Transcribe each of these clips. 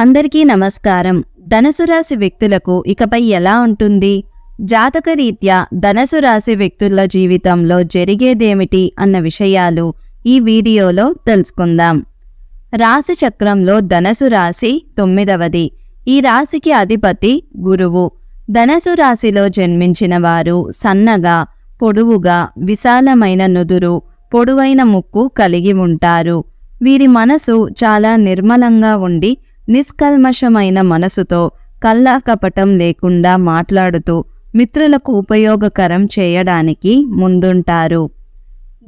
అందరికీ నమస్కారం. ధనుసు రాశి వ్యక్తులకు ఇకపై ఎలా ఉంటుంది? జాతకరీత్యా ధనుసు రాశి వ్యక్తుల జీవితంలో జరిగేదేమిటి అన్న విషయాలు ఈ వీడియోలో తెలుసుకుందాం. రాశి చక్రంలో ధనసు రాశి తొమ్మిదవది. ఈ రాశికి అధిపతి గురువు. ధనసు రాశిలో జన్మించిన వారు సన్నగా పొడువుగా విశాలమైన నుదురు పొడవైన ముక్కు కలిగి ఉంటారు. వీరి మనసు చాలా నిర్మలంగా ఉండి నిష్కల్మషమైన మనసుతో కల్లాకపటం లేకుండా మాట్లాడుతూ మిత్రులకు ఉపయోగకరం చేయడానికి ముందుంటారు.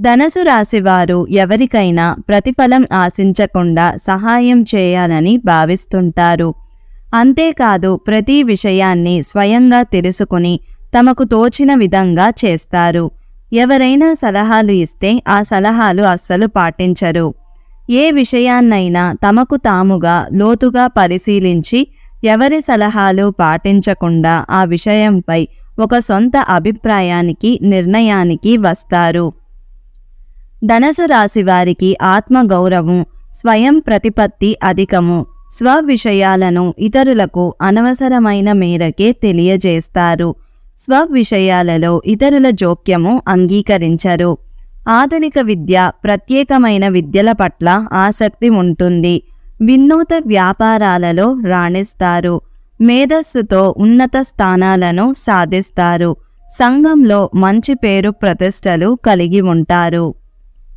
ధనసు రాశివారు ఎవరికైనా ప్రతిఫలం ఆశించకుండా సహాయం చేయాలని భావిస్తుంటారు. అంతేకాదు ప్రతి విషయాన్ని స్వయంగా తెలుసుకుని తమకు తోచిన విధంగా చేస్తారు. ఎవరైనా సలహాలు ఇస్తే ఆ సలహాలు అస్సలు పాటించరు. ఏ విషయాన్నైనా తమకు తాముగా లోతుగా పరిశీలించి ఎవరి సలహాలు పాటించకుండా ఆ విషయంపై ఒక సొంత అభిప్రాయానికి నిర్ణయానికి వస్తారు. ధనసు రాశి వారికి ఆత్మగౌరవం స్వయం ప్రతిపత్తి అధికము స్వ విషయాలను ఇతరులకు అనవసరమైన మేరకే తెలియజేస్తారు. స్వ విషయాలలో ఇతరుల జోక్యము అంగీకరించరు. ఆధునిక విద్య ప్రత్యేకమైన విద్యల పట్ల ఆసక్తి ఉంటుంది. వినూత వ్యాపారాలలో రాణిస్తారు. మేధస్సుతో ఉన్నత స్థానాలను సాధిస్తారు. సంఘంలో మంచి పేరు ప్రతిష్టలు కలిగి ఉంటారు.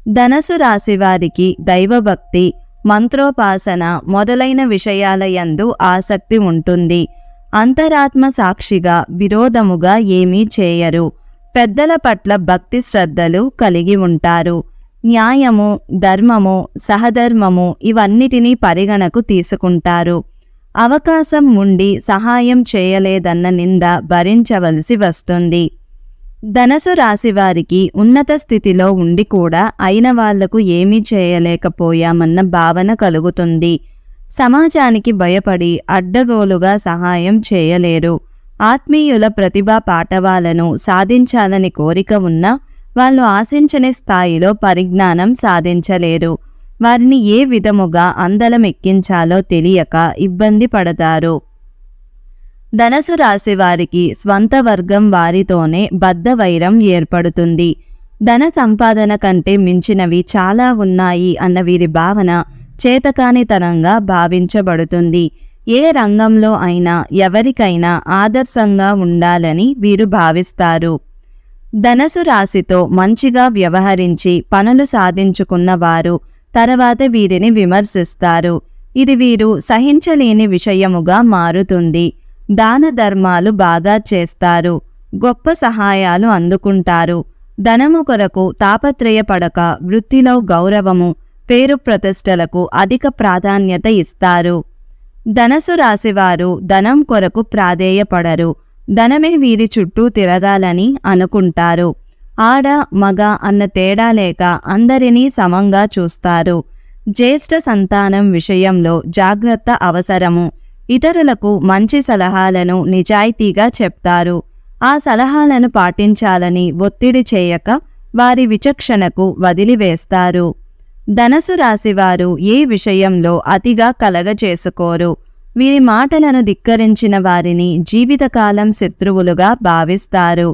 ధనసు రాశివారికి దైవభక్తి మంత్రోపాసన మొదలైన విషయాల యందు ఆసక్తి ఉంటుంది. అంతరాత్మ సాక్షిగా విరోధముగా ఏమీ చేయరు. పెద్దల పట్ల భక్తి శ్రద్ధలు కలిగి ఉంటారు. న్యాయము ధర్మము సహధర్మము ఇవన్నిటినీ పరిగణకు తీసుకుంటారు. అవకాశం ఉండి సహాయం చేయలేదన్న నింద భరించవలసి వస్తుంది. ధనసు రాశివారికి ఉన్నత స్థితిలో ఉండి కూడా అయిన వాళ్ళకు ఏమీ చేయలేకపోయామన్న భావన కలుగుతుంది. సమాజానికి భయపడి అడ్డగోలుగా సహాయం చేయలేరు. ఆత్మీయుల ప్రతిభా పాఠవాలను సాధించాలని కోరిక ఉన్నా వాళ్ళు ఆశించని స్థాయిలో పరిజ్ఞానం సాధించలేరు. వారిని ఏ విధముగా అందలం ఎక్కించాలో తెలియక ఇబ్బంది పడతారు. ధనసు రాశి వారికి స్వంత వర్గం వారితోనే బద్ధ వైరం ఏర్పడుతుంది. ధన సంపాదన కంటే మించినవి చాలా ఉన్నాయి అన్న వీరి భావన చేతకానితనంగా భావించబడుతుంది. ఏ రంగంలో అయినా ఎవరికైనా ఆదర్శంగా ఉండాలని వీరు భావిస్తారు. ధనసు రాశితో మంచిగా వ్యవహరించి పనులు సాధించుకున్న వారు తర్వాత వీరిని విమర్శిస్తారు. ఇది వీరు సహించలేని విషయముగా మారుతుంది. దాన ధర్మాలు బాగా చేస్తారు. గొప్ప సహాయాలు అందుకుంటారు. ధనము కొరకు తాపత్రయపడక వృత్తిలో గౌరవము పేరు ప్రతిష్టలకు అధిక ప్రాధాన్యత ఇస్తారు. ధనసు రాశివారు ధనం కొరకు ప్రాధేయపడరు. ధనమే వీరి చుట్టూ తిరగాలని అనుకుంటారు. ఆడ మగ అన్న తేడా లేక అందరినీ సమంగా చూస్తారు. జ్యేష్ఠ సంతానం విషయంలో జాగ్రత్త అవసరము. ఇతరులకు మంచి సలహాలను నిజాయితీగా చెప్తారు. ఆ సలహాలను పాటించాలని ఒత్తిడి చేయక వారి విచక్షణకు వదిలివేస్తారు. ధనసు రాశివారు ఏ విషయంలో అతిగా కలగచేసుకోరు వీరి మాటలను ధిక్కరించిన వారిని జీవితకాలం శత్రువులుగా భావిస్తారు.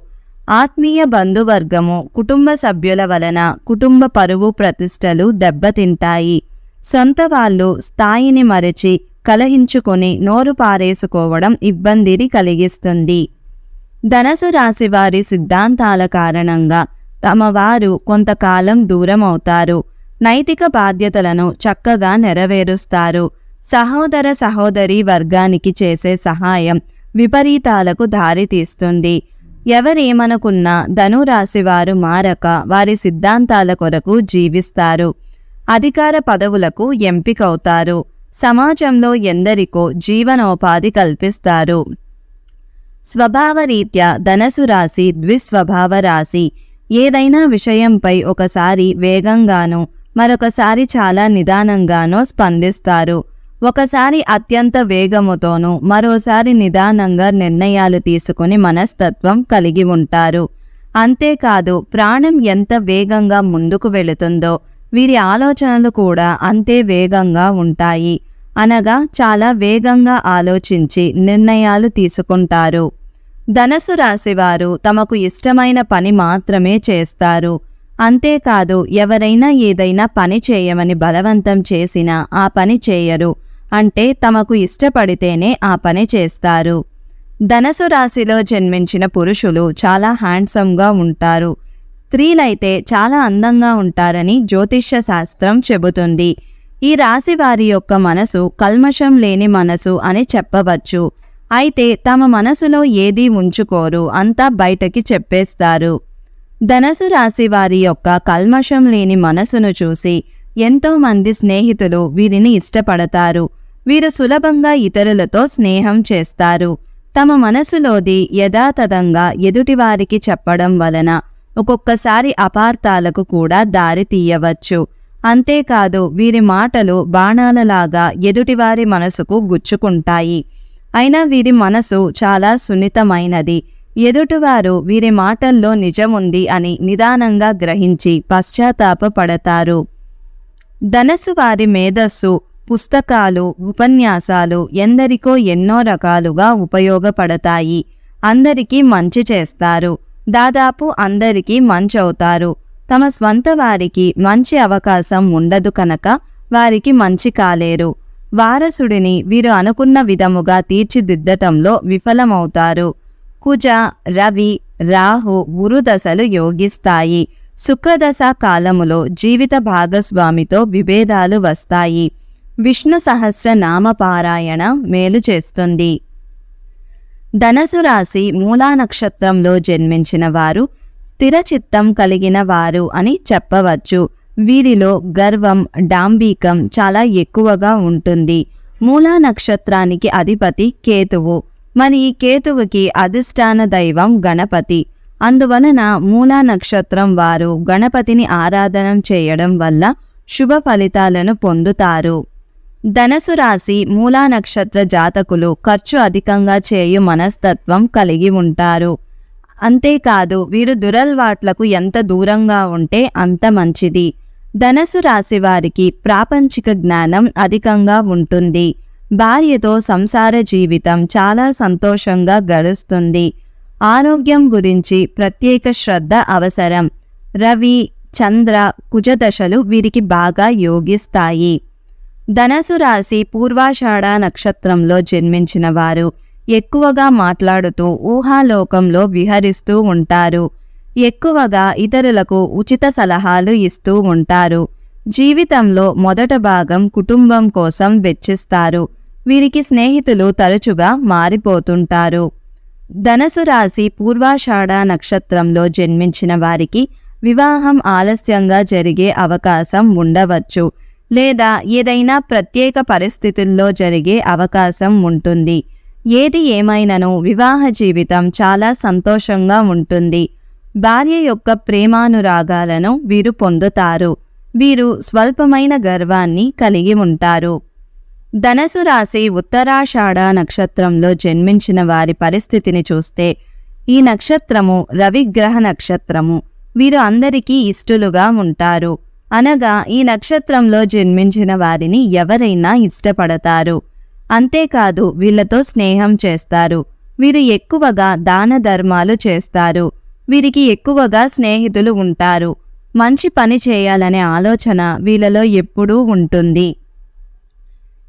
ఆత్మీయ బంధువర్గము కుటుంబ సభ్యుల వలన కుటుంబ పరువు ప్రతిష్టలు దెబ్బతింటాయి. సొంత వాళ్ళు స్థాయిని మరచి కలహించుకొని నోరు పారేసుకోవడం ఇబ్బందిని కలిగిస్తుంది. ధనసు రాశివారి సిద్ధాంతాల కారణంగా తమ వారు కొంతకాలం దూరం అవుతారు నైతిక బాధ్యతలను చక్కగా నెరవేరుస్తారు. సహోదర సహోదరి వర్గానికి చేసే సహాయం విపరీతాలకు దారితీస్తుంది ఎవరేమనుకున్నా ధనురాశి వారు మారక వారి సిద్ధాంతాల కొరకు జీవిస్తారు. అధికార పదవులకు ఎంపికవుతారు. సమాజంలో ఎందరికో జీవనోపాధి కల్పిస్తారు. స్వభావరీత్యా ధనసు రాశి ద్విస్వభావ రాశి ఏదైనా విషయంపై ఒకసారి వేగంగానూ మరొకసారి చాలా నిదానంగానో స్పందిస్తారు. ఒకసారి అత్యంత వేగముతోనూ మరోసారి నిదానంగా నిర్ణయాలు తీసుకుని మనస్తత్వం కలిగి ఉంటారు. అంతేకాదు ప్రాణం ఎంత వేగంగా ముందుకు వెళుతుందో వీరి ఆలోచనలు కూడా అంతే వేగంగా ఉంటాయి. అనగా చాలా వేగంగా ఆలోచించి నిర్ణయాలు తీసుకుంటారు. ధనసు రాశివారు తమకు ఇష్టమైన పని మాత్రమే చేస్తారు. అంతేకాదు ఎవరైనా ఏదైనా పని చేయమని బలవంతం చేసినా ఆ పని చేయరు. అంటే తమకు ఇష్టపడితేనే ఆ పని చేస్తారు. ధనసు రాశిలో జన్మించిన పురుషులు చాలా హ్యాండ్సమ్గా ఉంటారు. స్త్రీలైతే చాలా అందంగా ఉంటారని జ్యోతిష్య శాస్త్రం చెబుతుంది. ఈ రాశి వారి యొక్క మనసు కల్మషం లేని మనసు అని చెప్పవచ్చు. అయితే తమ మనసులో ఏదీ ఉంచుకోరు అంతా బయటకి చెప్పేస్తారు. ధనసు రాశి వారి యొక్క కల్మషం లేని మనసును చూసి ఎంతోమంది స్నేహితులు వీరిని ఇష్టపడతారు. వీరు సులభంగా ఇతరులతో స్నేహం చేస్తారు. తమ మనసులోది యథాతథంగా ఎదుటివారికి చెప్పడం వలన ఒక్కొక్కసారి అపార్థాలకు కూడా దారి తీయవచ్చు. అంతేకాదు వీరి మాటలు బాణాలలాగా ఎదుటివారి మనసుకు గుచ్చుకుంటాయి. అయినా వీరి మనసు చాలా సున్నితమైనది. ఎదుటివారు వీరి మాటల్లో నిజముంది అని నిదానంగా గ్రహించి పశ్చాత్తాపపడతారు. ధనసు వారి మేధస్సు పుస్తకాలు ఉపన్యాసాలు ఎందరికో ఎన్నో రకాలుగా ఉపయోగపడతాయి. అందరికీ మంచి చేస్తారు. దాదాపు అందరికీ మంచవుతారు తమ స్వంత వారికి మంచి అవకాశం ఉండదు కనుక వారికి మంచి కాలేరు. వారసుడిని వీరు అనుకున్న విధముగా తీర్చిదిద్దటంలో విఫలమవుతారు. కుజ రవి రాహు గురుదశలు యోగిస్తాయి. శుక్రదశ కాలములో జీవిత భాగస్వామితో విభేదాలు వస్తాయి. విష్ణు సహస్ర నామపారాయణ మేలు చేస్తుంది. ధనసు రాశి మూలా నక్షత్రంలో జన్మించిన వారు స్థిరచిత్తం కలిగిన వారు అని చెప్పవచ్చు. వీరిలో గర్వం డాంబీకం చాలా ఎక్కువగా ఉంటుంది. మూలా నక్షత్రానికి అధిపతి కేతువు. మరి ఈ కేతువుకి అధిష్టాన దైవం గణపతి. అందువలన మూలా నక్షత్రం వారు గణపతిని ఆరాధనం చేయడం వల్ల శుభ ఫలితాలను పొందుతారు. ధనసు రాశి మూలా నక్షత్ర జాతకులు ఖర్చు అధికంగా చేయు మనస్తత్వం కలిగి ఉంటారు. అంతేకాదు వీరు దురల్వాట్లకు ఎంత దూరంగా ఉంటే అంత మంచిది. ధనసు రాశి వారికి ప్రాపంచిక జ్ఞానం అధికంగా ఉంటుంది. భార్యతో సంసార జీవితం చాలా సంతోషంగా గడుస్తుంది. ఆరోగ్యం గురించి ప్రత్యేక శ్రద్ధ అవసరం. రవి చంద్ర కుజదశలు వీరికి బాగా యోగిస్తాయి. ధనసు రాశి పూర్వాషాఢ నక్షత్రంలో జన్మించిన వారు ఎక్కువగా మాట్లాడుతూ ఊహాలోకంలో విహరిస్తూ ఉంటారు. ఎక్కువగా ఇతరులకు ఉచిత సలహాలు ఇస్తూ ఉంటారు. జీవితంలో మొదట భాగం కుటుంబం కోసం వెచ్చిస్తారు. వీరికి స్నేహితులు తరచుగా మారిపోతుంటారు. ధనసు రాశి పూర్వాషాఢ నక్షత్రంలో జన్మించిన వారికి వివాహం ఆలస్యంగా జరిగే అవకాశం ఉండవచ్చు లేదా ఏదైనా ప్రత్యేక పరిస్థితుల్లో జరిగే అవకాశం ఉంటుంది. ఏది ఏమైనను వివాహ జీవితం చాలా సంతోషంగా ఉంటుంది. భార్య యొక్క ప్రేమానురాగాలను వీరు పొందుతారు. వీరు స్వల్పమైన గర్వాన్ని కలిగి ఉంటారు. ధనసు రాశి ఉత్తరాషాఢ నక్షత్రంలో జన్మించిన వారి పరిస్థితిని చూస్తే ఈ నక్షత్రము రవిగ్రహ నక్షత్రము. వీరు అందరికీ ఇష్టలుగా ఉంటారు. అనగా ఈ నక్షత్రంలో జన్మించిన వారిని ఎవరైనా ఇష్టపడతారు. అంతేకాదు వీళ్ళతో స్నేహం చేస్తారు. వీరు ఎక్కువగా దాన ధర్మాలు చేస్తారు. వీరికి ఎక్కువగా స్నేహితులు ఉంటారు. మంచి పని చేయాలనే ఆలోచన వీళ్ళలో ఎప్పుడూ ఉంటుంది.